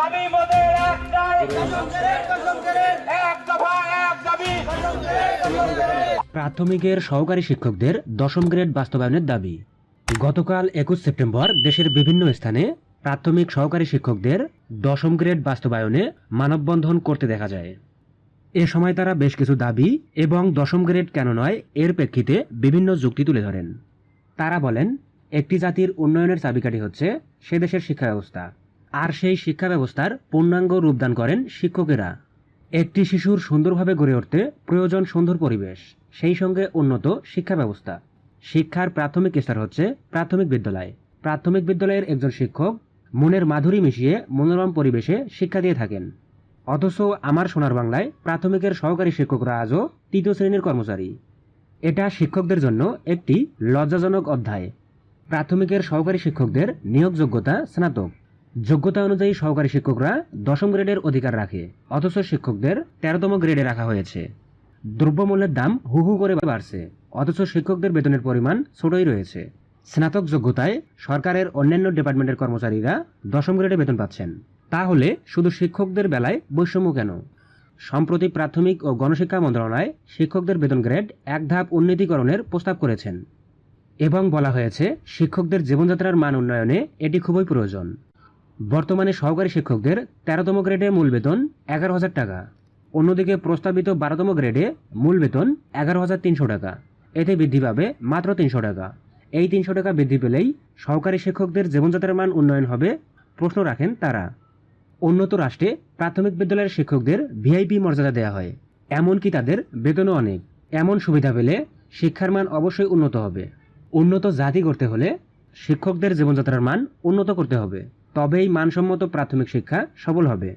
এক দফা, এক দাবি। প্রাথমিকের সহকারী শিক্ষকদের দশম গ্রেড বাস্তবায়নের দাবি। গতকাল একুশ সেপ্টেম্বর দেশের বিভিন্ন স্থানে প্রাথমিক সহকারী শিক্ষকদের দশম গ্রেড বাস্তবায়নে মানববন্ধন করতে দেখা যায়। এ সময় তারা বেশ কিছু দাবি এবং দশম গ্রেড কেন নয় এর প্রেক্ষিতে বিভিন্ন যুক্তি তুলে ধরেন। তারা বলেন, একটি জাতির উন্নয়নের চাবিকাঠি হচ্ছে সে দেশের শিক্ষা ব্যবস্থা। আর সেই শিক্ষা ব্যবস্থার পূর্ণাঙ্গ রূপদান করেন শিক্ষকেরা। একটি শিশুর সুন্দরভাবে গড়ে উঠতে প্রয়োজন সুন্দর পরিবেশ, সেই সঙ্গে উন্নত শিক্ষা ব্যবস্থা শিক্ষার প্রাথমিক স্তর হচ্ছে প্রাথমিক বিদ্যালয়। প্রাথমিক বিদ্যালয়ের একজন শিক্ষক মনের মাধুরী মিশিয়ে মনোরম পরিবেশে শিক্ষা দিয়ে থাকেন। অথচ আমার সোনার বাংলায় প্রাথমিকের সহকারী শিক্ষকরা আজও তৃতীয় শ্রেণির কর্মচারী। এটা শিক্ষকদের জন্য একটি লজ্জাজনক অধ্যায়। প্রাথমিকের সহকারী শিক্ষকদের নিয়োগ যোগ্যতা স্নাতক। যোগ্যতা অনুযায়ী সহকারী শিক্ষকরা দশম গ্রেডের অধিকার রাখে, অথচ শিক্ষকদের তেরোতম গ্রেডে রাখা হয়েছে। দ্রব্যমূল্যের দাম হু হু করে বাড়ছে, অথচ শিক্ষকদের বেতনের পরিমাণ ছোটই রয়েছে। স্নাতক যোগ্যতায় সরকারের অন্যান্য ডিপার্টমেন্টের কর্মচারীরা দশম গ্রেডে বেতন পাচ্ছেন। তাহলে শুধু শিক্ষকদের বেলায় বৈষম্য কেন? সম্প্রতি প্রাথমিক ও গণশিক্ষা মন্ত্রণালয় শিক্ষকদের বেতন গ্রেড এক ধাপ উন্নীতিকরণের প্রস্তাব করেছেন। এবং বলা হয়েছে, শিক্ষকদের জীবনযাত্রার মান উন্নয়নে এটি খুবই প্রয়োজন। বর্তমানে সহকারী শিক্ষকদের তেরোতম গ্রেডে মূল বেতন এগারো হাজার টাকা। অন্যদিকে প্রস্তাবিত বারোতম গ্রেডে মূল বেতন এগারো হাজার তিনশো টাকা। এতে বৃদ্ধি পাবে মাত্র তিনশো টাকা। এই তিনশো টাকা বৃদ্ধি পেলেই সহকারী শিক্ষকদের জীবনযাত্রার মান উন্নয়ন হবে, প্রশ্ন রাখেন তারা। উন্নত রাষ্ট্রে প্রাথমিক বিদ্যালয়ের শিক্ষকদের ভিআইপি মর্যাদা দেওয়া হয়, এমনকি তাদের বেতনও অনেক। এমন সুবিধা পেলে শিক্ষার মান অবশ্যই উন্নত হবে। উন্নত জাতি করতে হলে শিক্ষকদের জীবনযাত্রার মান উন্নত করতে হবে। তবেই মানসম্মত প্রাথমিক শিক্ষা সফল হবে।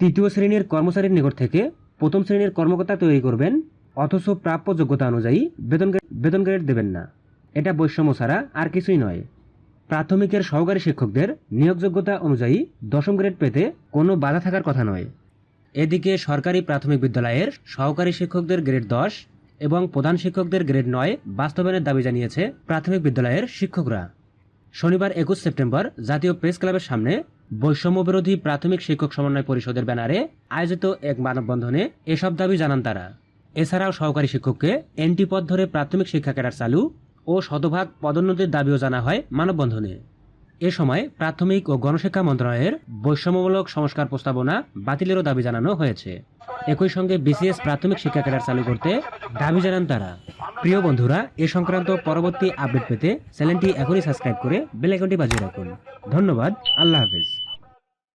তৃতীয় শ্রেণির কর্মচারীর নিকট থেকে প্রথম শ্রেণির কর্মকর্তা তৈরি করবেন, অথচ প্রাপ্য যোগ্যতা অনুযায়ী বেতন বেতন গ্রেড দেবেন না। এটা বৈষম্য ছাড়া আর কিছুই নয়। প্রাথমিকের সহকারী শিক্ষকদের নিয়োগযোগ্যতা অনুযায়ী দশম গ্রেড পেতে কোনো বাধা থাকার কথা নয়। এদিকে সরকারি প্রাথমিক বিদ্যালয়ের সহকারী শিক্ষকদের গ্রেড দশ এবং প্রধান শিক্ষকদের গ্রেড নয় বাস্তবায়নের দাবি জানিয়েছে প্রাথমিক বিদ্যালয়ের শিক্ষকরা। শনিবার একুশ সেপ্টেম্বর জাতীয় প্রেস ক্লাবের সামনে বৈষম্য বিরোধী প্রাথমিক শিক্ষক সমন্বয় পরিষদের ব্যানারে আয়োজিত এক মানববন্ধনে এসব দাবি জানান তারা। এছাড়াও সহকারী শিক্ষককে এনটি পদ ধরে প্রাথমিক শিক্ষা ক্যাডার চালু ও শতভাগ পদোন্নতির দাবিও জানা হয় মানববন্ধনে। এ সময় প্রাথমিক ও গণশিক্ষা মন্ত্রণালয়ের বৈষম্যমূলক সংস্কার প্রস্তাবনা বাতিলেরও দাবি জানানো হয়েছে। একই সঙ্গে বিসিএস প্রাথমিক শিক্ষা ক্যাডার চালু করতে দাবি জানান তারা। প্রিয় বন্ধুরা, এ সংক্রান্ত পরবর্তী আপডেট পেতে চ্যানেলটি এখনই সাবস্ক্রাইব করে বেল আইকনটি বাজিয়ে রাখুন। ধন্যবাদ, আল্লাহ হাফেজ।